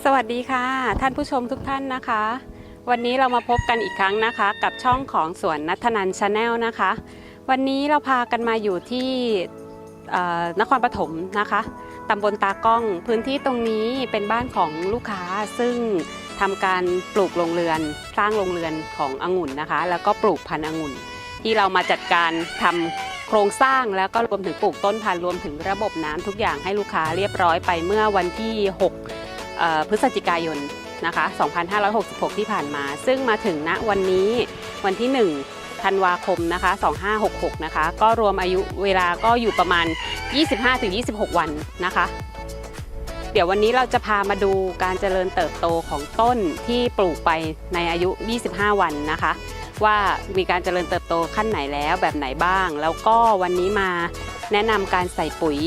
สวัสดีค่ะ ท่านผู้ชมทุกท่านนะคะ วันนี้เรามาพบกันอีกครั้งนะคะ กับช่องของสวนนัทนันชาแนลนะคะ วันนี้เราพากันมาอยู่ที่นครปฐมนะคะตำบลตากล้องพื้นที่ตรงนี้เป็นบ้านของลูกค้าซึ่งทำการปลูกโรงเรือน สร้างโรงเรือนขององุ่นนะคะ แล้วก็ปลูกพันธุ์องุ่น ที่เรามาจัดการทำโครงสร้างแล้วก็รวมถึงปลูกต้นพันธุ์รวมถึงระบบน้ำทุกอย่างให้ลูกค้าเรียบร้อยไปเมื่อวันที่ 6 พฤศจิกายนนะคะ 2566 ที่ผ่านมา ซึ่งมาถึงณวันนี้วันที่ 1 ธันวาคมนะคะ 2566 นะคะ ก็รวมอายุเวลาก็อยู่ประมาณ 25-26 วันนะคะ เดี๋ยววันนี้เราจะพามาดูการเจริญเติบโตของต้นที่ปลูกไปในอายุ 25 วันนะคะ ว่ามีการเจริญเติบโตขั้นไหนแล้วแบบไหนบ้าง แล้วก็วันนี้มาแนะนำการใส่ปุ๋ย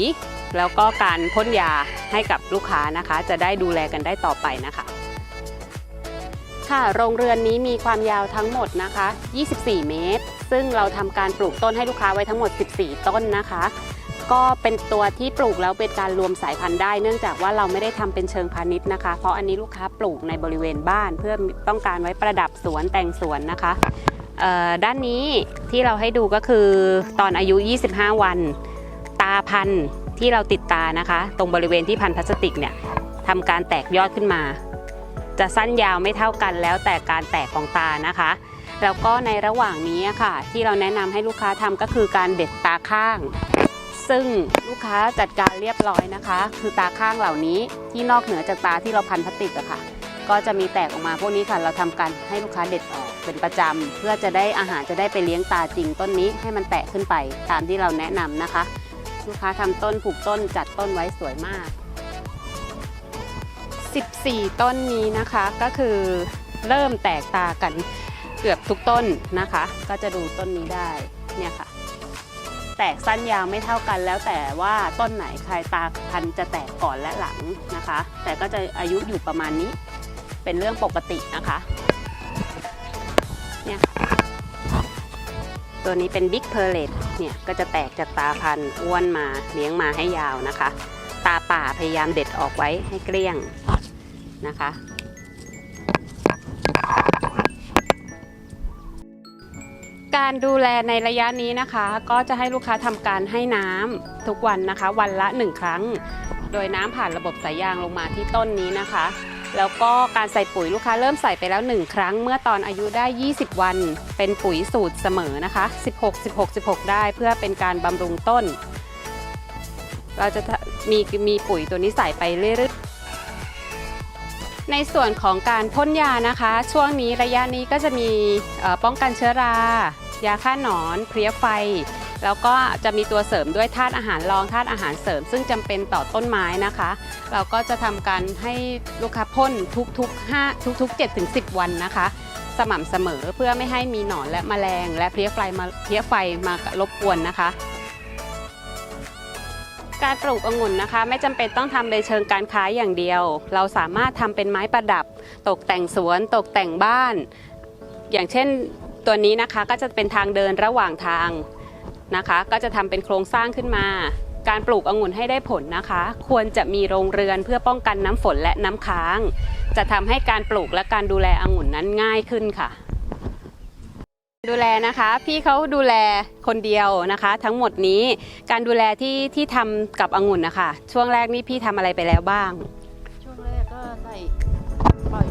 แล้วก็การพ่นยาให้กับลูกค้านะคะ จะได้ดูแลกันได้ต่อไปนะคะ ค่ะโรงเรือนนี้มีความยาวทั้งหมดนะคะ 24 เมตร ซึ่งเราทำการปลูกต้นให้ลูกค้าไว้ทั้งหมด 14 ต้นนะคะ ก็เป็นตัวที่ปลูกแล้วเป็นการรวมสายพันธุ์ได้ เนื่องจากว่าเราไม่ได้ทำเป็นเชิงพาณิชย์นะคะ เพราะอันนี้ลูกค้าปลูกในบริเวณบ้าน เพื่อต้องการไว้ประดับสวนแต่งสวนนะคะด้านนี้ที่เราให้ดูก็คือตอนอายุ 25 วัน ตาพันธุ์ ที่เราติดตานะคะ ตรงบริเวณที่พันพลาสติกเนี่ยทำการแตกยอดขึ้นมา จะสั้นยาวไม่เท่ากันแล้วแต่การแตกของตานะคะ แล้วก็ในระหว่างนี้ค่ะ ที่เราแนะนำให้ลูกค้าทำก็คือการเด็ดตาข้าง ซึ่งลูกค้าจัดการเรียบร้อยนะคะ คือตาข้างเหล่านี้ที่นอกเหนือจากตาที่เราพันพลาสติกอะค่ะ ก็จะมีแตกออกมาพวกนี้ค่ะ เราทำการให้ลูกค้าเด็ดออกเป็นประจำเพื่อจะได้อาหารจะได้ไปเลี้ยงตาจริงต้นนี้ให้มันแตกขึ้นไปตามที่เราแนะนำนะคะ ลูกค้าทำต้นผูกต้นจัดต้นไว้สวยมาก 14 ต้นนี้นะคะก็คือเริ่มแตกตากันเกือบทุกต้นนะคะ ก็จะดูต้นนี้ได้เนี่ยค่ะ แตกสั้นยาวไม่เท่ากันแล้วแต่ว่าต้นไหนใครตาพันจะแตกก่อนและหลังนะคะ แต่ก็จะอายุอยู่ประมาณนี้เป็นเรื่องปกตินะคะ ตัวนี้เป็นบิ๊กเพ r เลตเนี่ยก็จะแตกจากตาพันธุ์อ้วนมาเลี้ยงมาให้ยาวนะคะ ตาป่าพยายามเด็ดออกไว้ให้เกลี้ยงนะคะ การดูแลในระยะนี้นะคะ ก็จะให้ลูกค้าทำการให้น้ำทุกวันนะคะ วันละ 1 ครั้ง โดยน้ำผ่านระบบสายยางลงมาที่ต้นนี้นะคะ แล้วก็การใส่ปุ๋ยลูกค้าเริ่มใส่ไปแล้ว 1 ครั้งเมื่อตอนอายุได้ 20 วัน เป็นปุ๋ยสูตรเสมอนะคะ 16 16 16 ได้เพื่อเป็นการบำรุงต้น เราจะมีมีปุ๋ยตัวนี้ใส่ไปเรื่อยๆ ในส่วนของการพ่นยานะคะ ช่วงนี้ระยะนี้ก็จะมีป้องกันเชื้อรา ยาฆ่าหนอนเพลี้ยไฟ แล้วก็จะมีตัวเสริมด้วยธาตุอาหารรองธาตุอาหารเสริม ซึ่งจำเป็นต่อต้นไม้นะคะ เราก็จะทำการให้ลูกค้าพ่นทุกๆ5ทุกๆ7ถึง10 วันนะคะ สม่ำเสมอเพื่อไม่ให้มีหนอนและแมลง และเพลี้ยไฟมาเพลี้ยไฟมารบกวนนะคะการปลูกองุ่นนะคะ ไม่จำเป็นต้องทำในเชิงการค้าอย่างเดียว เราสามารถทำเป็นไม้ประดับ ตกแต่งสวนตกแต่งบ้าน อย่างเช่นตัวนี้นะคะก็จะเป็นทางเดินระหว่างทาง นะคะ ก็จะทำเป็นโครงสร้างขึ้นมา การปลูกองุ่นให้ได้ผลนะคะ ควรจะมีโรงเรือนเพื่อป้องกันน้ำฝนและน้ำค้าง จะทำให้การปลูกและการดูแลองุ่นนั้นง่ายขึ้นค่ะดูแลนะคะพี่เขาดูแลคนเดียวนะคะ ทั้งหมดนี้การดูแลที่ที่ทำกับองุ่นนะคะช่วงแรกนี่พี่ทำอะไรไปแล้วบ้าง ช่วงแรกก็ใส่ปล่อย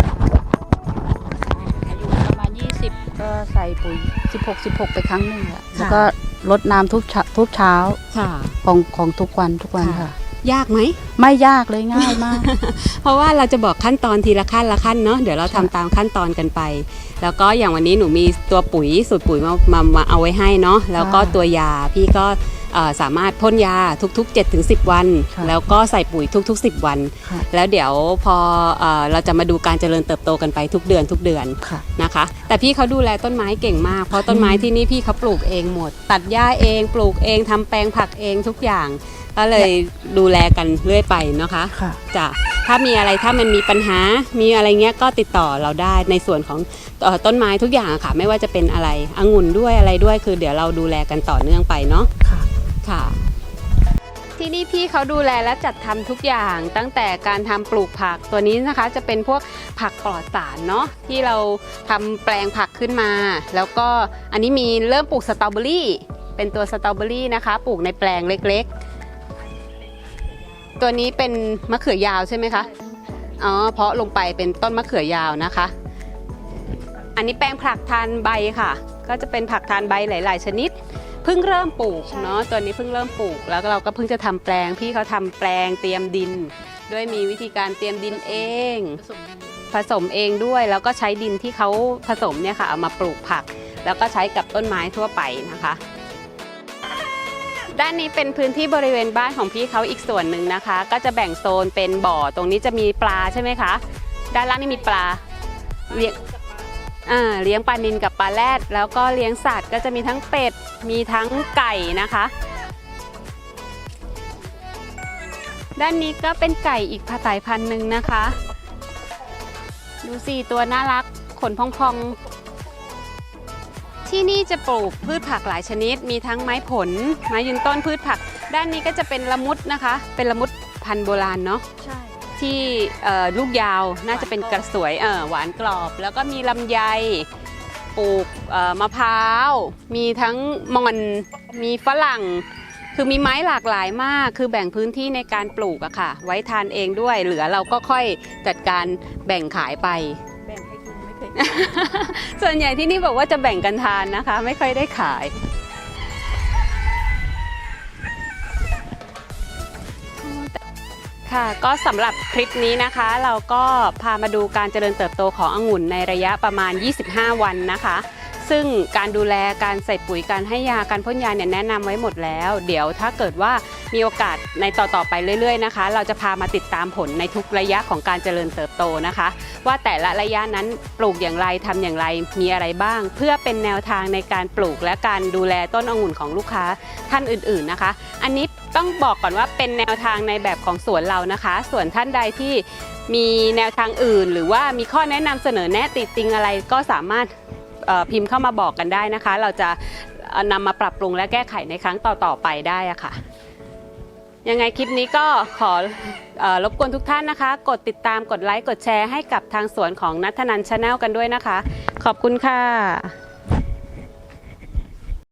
อายุประมาณ 20 ก็ใส่ปุ๋ย 16 16 ไปครั้งหนึ่งแล้วก็ รดน้ำทุกเช้าทุกเช้าค่ะ ของของทุกวันทุกวันค่ะ ค่ะ ยากไหม ไม่ยากเลยง่ายมาก เพราะว่าเราจะบอกขั้นตอนทีละขั้นละขั้นเนาะเดี๋ยวเราทำค่ะตามขั้นตอนกันไป แล้วก็อย่างวันนี้หนูมีตัวปุ๋ยสูตรปุ๋ยมามามาเอาไว้ให้เนาะแล้วก็ตัวยาพี่ก็เอ่อ สามารถพ่นยาทุก ๆ 7-10 วันค่ะแล้วก็ใส่ปุ๋ยทุก ๆ 10 วันค่ะแล้วเดี๋ยวพอเอ่อเราจะมาดูการเจริญเติบโตกันไปทุกเดือนทุกเดือนค่ะนะคะ แต่พี่เขาดูแลต้นไม้เก่งมาก เพราะต้นไม้ที่นี่พี่เขาปลูกเองหมด ตัดหญ้าเองปลูกเองทำแปลงผักเองทุกอย่างก็เลยดูแลกันเรื่อยไปนะคะค่ะจ้ะถ้ามีอะไรถ้ามันมีปัญหา มีอะไรเงี้ยก็ติดต่อเราได้ในส่วนของเอ่อต้นไม้ทุกอย่างอะค่ะ ไม่ว่าจะเป็นอะไรองุ่นด้วยอะไรด้วยคือเดี๋ยวเราดูแลกันต่อเนื่องไปเนาะ ค่ะ ที่นี่พี่เขาดูแลและจัดทำทุกอย่างตั้งแต่การทำปลูกผักตัวนี้นะคะจะเป็นพวกผักปลอดสารเนาะที่เราทำแปลงผักขึ้นมา แล้วก็อันนี้มีเริ่มปลูกสตรอเบอรี่เป็นตัวสตรอเบอรี่นะคะปลูกในแปลงเล็กๆ ตัวนี้เป็นมะเขือยาวใช่ไหมคะอ๋อเพาะลงไปเป็นต้นมะเขือยาวนะคะ อันนี้แปลงผักทานใบค่ะ ก็จะเป็นผักทานใบหลาย ๆ ชนิด เพิ่งเริ่มปลูกเนาะตัวนี้เพิ่งเริ่มปลูก แล้วเราก็เพิ่งจะทำแปลงพี่เขาทำแปลงเตรียมดิน ด้วยมีวิธีการเตรียมดินเอง ผสมเองด้วยแล้วก็ใช้ดินที่เขาผสมเนี่ยค่ะเอามาปลูกผัก แล้วก็ใช้กับต้นไม้ทั่วไปนะคะ ด้านนี้เป็นพื้นที่บริเวณบ้านของพี่เขาอีกส่วนหนึ่งนะคะ ก็จะแบ่งโซนเป็นบ่อตรงนี้จะมีปลาใช่ไหมคะ ด้านล่างนี่มีปลาเลี้ยง เลี้ยงปลานิลกับปลาแรดแล้วก็เลี้ยงสัตว์ก็จะมีทั้งเป็ด มีทั้งไก่นะคะ ด้านนี้ก็เป็นไก่อีกสายพันธุ์หนึ่งนะคะ ดูสิตัวน่ารักขนพองๆ ที่นี่จะปลูกพืชผักหลายชนิด มีทั้งไม้ผล ไม้ยืนต้นพืชผัก ด้านนี้ก็จะเป็นละมุดนะคะ เป็นละมุดพันธุ์โบราณเนาะใช่ ที่เอ่อลูกยาวน่าจะเป็นกระสวยเออหวานกรอบ แล้วก็มีลำไยปลูกเอ่อมะพร้าว มีทั้งหมอนมีฝรั่ง คือมีไม้หลากหลายมาก คือแบ่งพื้นที่ในการปลูกอะค่ะ ไว้ทานเองด้วย เหลือเราก็ค่อยจัดการแบ่งขายไป แบ่งให้กินไม่เคยส่วนใหญ่ที่นี่บอกว่าจะแบ่งกันทานนะคะ ไม่ค่อยได้ขาย ค่ะก็สำหรับคลิปนี้นะคะ เราก็พามาดูการเจริญเติบโตขององุ่นในระยะประมาณ 25 วันนะคะ ซึ่งการดูแลการใส่ปุ๋ยการให้ยาการพ่นยาเนี่ยแนะนำไว้หมดแล้ว เดี๋ยวถ้าเกิดว่า มีโอกาสในต่อๆไปเรื่อยๆนะคะ เราจะพามาติดตามผลในทุกระยะของการเจริญเติบโตนะคะ ว่าแต่ละระยะนั้นปลูกอย่างไรทำอย่างไรมีอะไรบ้าง เพื่อเป็นแนวทางในการปลูกและการดูแลต้นองุ่นของลูกค้าท่านอื่นๆนะคะ อันนี้ต้องบอกก่อนว่าเป็นแนวทางในแบบของสวนเรานะคะ ส่วนท่านใดที่มีแนวทางอื่น หรือว่ามีข้อแนะนำเสนอแนะติดติงอะไรก็สามารถพิมพ์เข้ามาบอกกันได้นะคะ เราจะนำมาปรับปรุงและแก้ไขในครั้งต่อๆไปได้ะค่ะ ยังไงคลิปนี้ก็ขออรบกวนทุกท่านนะคะ กดติดตามกดไลค์ กดแชร์ให้กับทางสวนของนัทนันชาแนลกันด้วยนะคะ ขอบคุณค่ะ